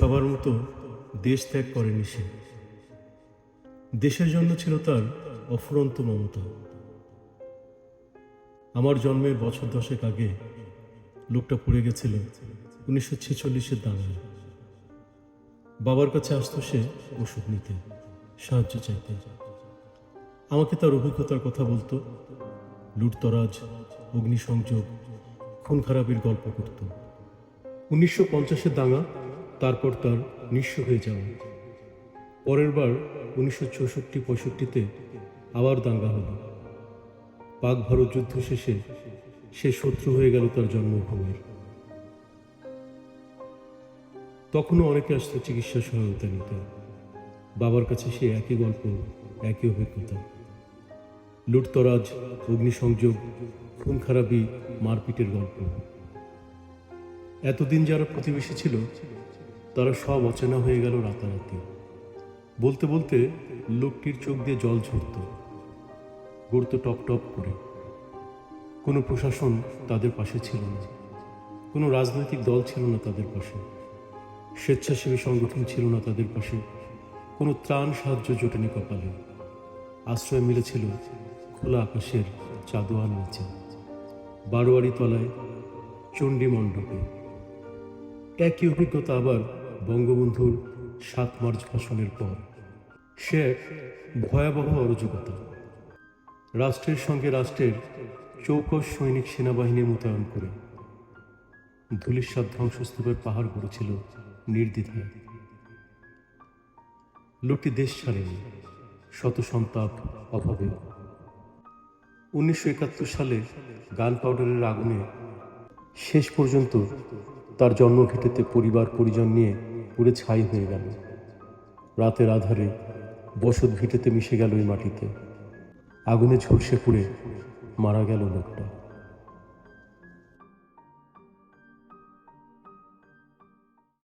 সবার মতো দেশ ত্যাগ করেনি সে। দেশের জন্য ছিল তার অফুরন্ত মমতা। আমার জন্মের বছর দশেক আগে লোকটা পড়ে গেছিল উনিশশো ছেচল্লিশের দাঙ্গায়। বাবার কাছে আসতো সে ওষুধ নিতে, সাহায্য চাইতে। আমাকে তার অভিজ্ঞতার কথা বলতো, লুটতরাজ, অগ্নিসংযোগ, খুন খারাপের গল্প করত। উনিশশো পঞ্চাশের দাঙ্গা তারপর তার নিঃস্ব হয়ে যাওয়া পরের বার উনিশশো চৌষট্টি পঁয়ষট্টিতে আবার দাঙ্গা হল। পাক ভারত যুদ্ধ শেষে সে শত্রু হয়ে গেল তার জন্মভূমির। তখনও অনেকে আসতো চিকিৎসা সহায়তা নিতে। বাবার কাছে সে একই গল্প, একই অভিজ্ঞতা। লুটতরাজ, অগ্নিসংযোগ খুন খারাপি মারপিটের গল্প। এতদিন যারা প্রতিবেশী ছিল তারা সব অচেনা হয়ে গেল রাতারাতি। বলতে বলতে লোকটির চোখ দিয়ে জল ঝরত। গড়ত টপ টপ করে। কোনো প্রশাসন তাদের পাশে ছিল না। কোনো রাজনৈতিক দল ছিল না তাদের পাশে। স্বেচ্ছাসেবী সংগঠন ছিল না তাদের পাশে। কোনো ত্রাণ সাহায্য জোটেনি কপালে। আশ্রয় মিলেছিল খোলা আকাশের চাদোয়ার নিচে। বারোয়ারি তলায় চণ্ডী মণ্ডপে। একই অভিজ্ঞতা আবার বঙ্গবন্ধুর সাত মার্চ ভাষণের পর। সে এক ভয়াবহ অরাজকতা। রাষ্ট্রের সঙ্গে রাষ্ট্রের চৌকস সৈনিক সেনাবাহিনী মোতায়েন করে ধুলিস্বাদ ধ্বংসস্তূপের পাহাড় গড়েছিল নির্দ্বিধায়। লোকটি দেশ ছাড়েনি শত সন্তাপ অভাবে। উনিশশো একাত্তর সালে গান পাউডারের আগুনে শেষ পর্যন্ত তার জন্মভিটেতে পরিবার পরিজন নিয়ে পুরে ছাই হয়ে গেল। রাতের আধারে বসত ভিটেতে মিশে গেল এই মাটিতে। আগুনে ঝলসে পুড়ে মারা গেল লোকটা।